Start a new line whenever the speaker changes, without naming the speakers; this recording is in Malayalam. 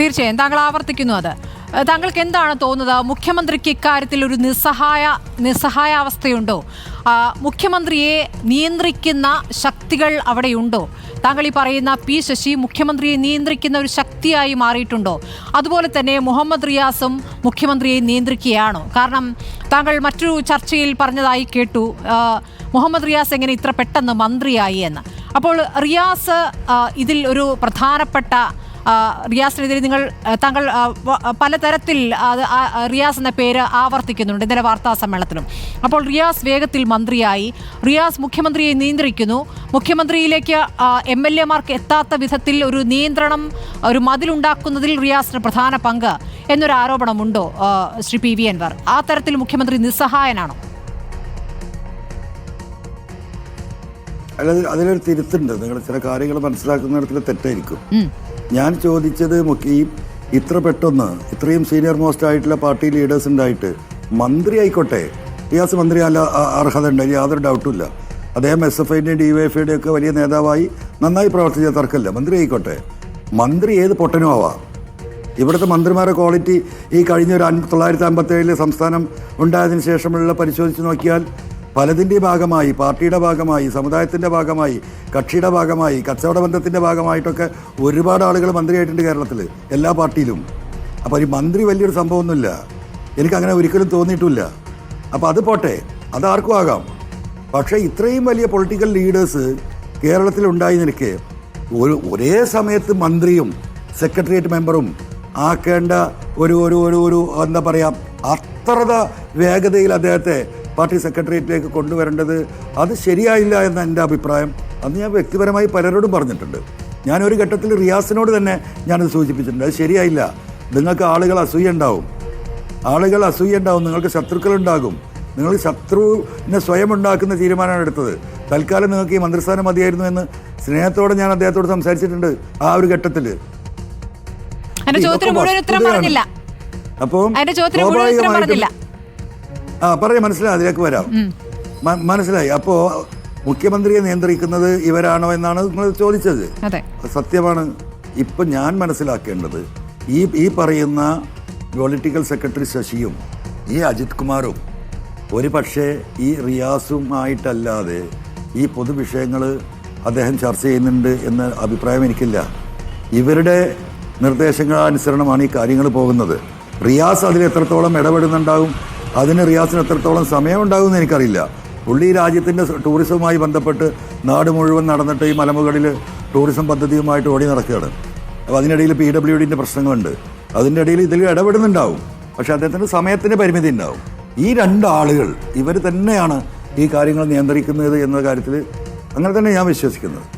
തീർച്ചയായും താങ്കൾ ആവർത്തിക്കുന്നു അത്. താങ്കൾക്ക് എന്താണ് തോന്നുന്നത്? മുഖ്യമന്ത്രിക്ക് ഇക്കാര്യത്തിൽ ഒരു നിസ്സഹായ അവസ്ഥയുണ്ടോ മുഖ്യമന്ത്രിയെ നിയന്ത്രിക്കുന്ന ശക്തികൾ അവിടെയുണ്ടോ? താങ്കൾ ഈ പറയുന്ന പി ശശി മുഖ്യമന്ത്രിയെ നിയന്ത്രിക്കുന്ന ഒരു ശക്തിയായി മാറിയിട്ടുണ്ടോ? അതുപോലെ തന്നെ മുഹമ്മദ് റിയാസും മുഖ്യമന്ത്രിയെ നിയന്ത്രിക്കുകയാണോ? കാരണം താങ്കൾ മറ്റൊരു ചർച്ചയിൽ പറഞ്ഞതായി കേട്ടു. മുഹമ്മദ് റിയാസ് എങ്ങനെ ഇത്ര പെട്ടെന്ന് മന്ത്രിയായി എന്ന്. അപ്പോൾ റിയാസ് ഇതിൽ ഒരു പ്രധാനപ്പെട്ട റിയാസിനെതിരെ നിങ്ങൾ താങ്കൾ പലതരത്തിൽ അത് റിയാസ് എന്ന പേര് ആവർത്തിക്കുന്നുണ്ട് ഇന്നലെ വാർത്താ സമ്മേളനത്തിലും. അപ്പോൾ റിയാസ് വേഗത്തിൽ മന്ത്രിയായി. റിയാസ് മുഖ്യമന്ത്രിയെ നിയന്ത്രിക്കുന്നു. മുഖ്യമന്ത്രിയിലേക്ക് എം എൽ എമാർക്ക് എത്താത്ത വിധത്തിൽ ഒരു നിയന്ത്രണം ഒരു മതിലുണ്ടാക്കുന്നതിൽ റിയാസിന് പ്രധാന പങ്ക് എന്നൊരു ആരോപണമുണ്ടോ ശ്രീ പി വി അൻവർ? ആ തരത്തിൽ മുഖ്യമന്ത്രി നിസ്സഹായനാണോ?
അല്ല അതിലൊരു തിരുത്തുണ്ട്. നിങ്ങൾ ചില കാര്യങ്ങൾ മനസ്സിലാക്കുന്നിടത്തിൽ തെറ്റായിരിക്കും. ഞാൻ ചോദിച്ചത് ഈ ഇത്ര പെട്ടെന്ന് ഇത്രയും സീനിയർ മോസ്റ്റ് ആയിട്ടുള്ള പാർട്ടി ലീഡേഴ്സ് ഉണ്ടായിട്ട് മന്ത്രി ആയിക്കോട്ടെ? റിയാസ് മന്ത്രി അല്ല അർഹത ഉണ്ട് യാതൊരു ഡൗട്ടും ഇല്ല. അദ്ദേഹം എസ് എഫ് ഐന്റെയും ഡി വൈ എഫ് ഐയുടെ ഒക്കെ വലിയ നേതാവായി നന്നായി പ്രവർത്തിച്ച തർക്കമില്ല. മന്ത്രി ആയിക്കോട്ടെ. മന്ത്രി ഏത് പൊട്ടനും ആവാം. ഇവിടുത്തെ മന്ത്രിമാരുടെ ക്വാളിറ്റി ഈ കഴിഞ്ഞ ഒരു തൊള്ളായിരത്തി അമ്പത്തേഴിലെ സംസ്ഥാനം ഉണ്ടായതിനു ശേഷമുള്ള പരിശോധിച്ച് നോക്കിയാൽ പലതിന്റെ ഭാഗമായി പാർട്ടിയുടെ ഭാഗമായി സമുദായത്തിന്റെ ഭാഗമായി കക്ഷിയുടെ ഭാഗമായി കച്ചവട ബന്ധത്തിന്റെ ഭാഗമായിട്ടൊക്കെ ഒരുപാട് ആളുകൾ മന്ത്രിയായിട്ടുണ്ട് കേരളത്തിൽ എല്ലാ പാർട്ടിയിലും. അപ്പോൾ ഒരു മന്ത്രി വലിയൊരു സംഭവമൊന്നുമില്ല. എനിക്കങ്ങനെ ഒരിക്കലും തോന്നിയിട്ടില്ല. അപ്പോൾ അത് പോട്ടെ അത് ആർക്കും ആകാം. പക്ഷേ ഇത്രയും വലിയ പൊളിറ്റിക്കൽ ലീഡേഴ്സ് കേരളത്തിൽ ഉണ്ടായി നിൽക്കെ ഒരു ഒരേ സമയത്ത് മന്ത്രിയും സെക്രട്ടേറിയറ്റ് മെമ്പറും ആക്കേണ്ട ഒരു ഒരു ഒരു ഒരു എന്താ പറയുക അത്ര വേഗതയിൽ അദ്ദേഹത്തെ പാർട്ടി സെക്രട്ടേറിയറ്റിലേക്ക് കൊണ്ടുവരേണ്ടത് അത് ശരിയായില്ല എന്ന എന്റെ അഭിപ്രായം അന്ന് ഞാൻ വ്യക്തിപരമായി പലരോടും പറഞ്ഞിട്ടുണ്ട്. ഞാനൊരു ഘട്ടത്തിൽ റിയാസിനോട് തന്നെ ഞാനത് സൂചിപ്പിച്ചിട്ടുണ്ട്. അത് ശരിയായില്ല. നിങ്ങൾക്ക് ആളുകൾ അസൂയ ഉണ്ടാവും. ആളുകൾ അസൂയ ഉണ്ടാവും. നിങ്ങൾക്ക് ശത്രുക്കളുണ്ടാകും നിങ്ങൾ ശത്രുവിനെ സ്വയം ഉണ്ടാക്കുന്ന തീരുമാനമാണ് എടുത്തത്. തൽക്കാലം നിങ്ങൾക്ക് ഈ മന്ത്രിസ്ഥാനം മതിയായിരുന്നു എന്ന് സ്നേഹത്തോടെ ഞാൻ അദ്ദേഹത്തോട് സംസാരിച്ചിട്ടുണ്ട് ആ ഒരു ഘട്ടത്തിൽ. അപ്പം സ്വാഭാവികമായിട്ടും- ആ പറയാം മനസ്സിലായി അതിലേക്ക് വരാം. മനസ്സിലായി. അപ്പോ മുഖ്യമന്ത്രിയെ നിയന്ത്രിക്കുന്നത് ഇവരാണോ എന്നാണ് നിങ്ങൾ ചോദിച്ചത്. സത്യമാണ്. ഇപ്പൊ ഞാൻ മനസ്സിലാക്കേണ്ടത് ഈ ഈ പറയുന്ന പൊളിറ്റിക്കൽ സെക്രട്ടറി ശശിയും ഈ അജിത് കുമാറും ഒരു പക്ഷേ ഈ റിയാസുമായിട്ടല്ലാതെ ഈ പൊതുവിഷയങ്ങൾ അദ്ദേഹം ചർച്ച ചെയ്യുന്നുണ്ട് എന്ന അഭിപ്രായം എനിക്കില്ല. ഇവരുടെ നിർദ്ദേശങ്ങളനുസരണമാണ് ഈ കാര്യങ്ങൾ പോകുന്നത്. റിയാസ് അതിൽ എത്രത്തോളം ഇടപെടുന്നുണ്ടാവും അതിന് റിയാസിന് എത്രത്തോളം സമയമുണ്ടാകുമെന്ന് എനിക്കറിയില്ല. പുള്ളി രാജ്യത്തിന്റെ ടൂറിസവുമായി ബന്ധപ്പെട്ട് നാട് മുഴുവൻ നടന്നിട്ട് ഈ മലമുകളിൽ ടൂറിസം പദ്ധതിയുമായിട്ട് ഓടി നടക്കുകയാണ്. അപ്പോൾ അതിനിടയിൽ പി ഡബ്ല്യു ഡിന്റെ പ്രശ്നങ്ങളുണ്ട്. അതിന്റെ ഇടയിൽ ഇതിൽ ഇടപെടുന്നുണ്ടാവും. പക്ഷേ അദ്ദേഹത്തിന്റെ സമയത്തിന് പരിമിതി ഉണ്ടാവും. ഈ രണ്ട് ആളുകൾ ഇവർ തന്നെയാണ് ഈ കാര്യങ്ങൾ നിയന്ത്രിക്കുന്നത് എന്ന കാര്യത്തിൽ അങ്ങനെ തന്നെ ഞാൻ വിശ്വസിക്കുന്നത്.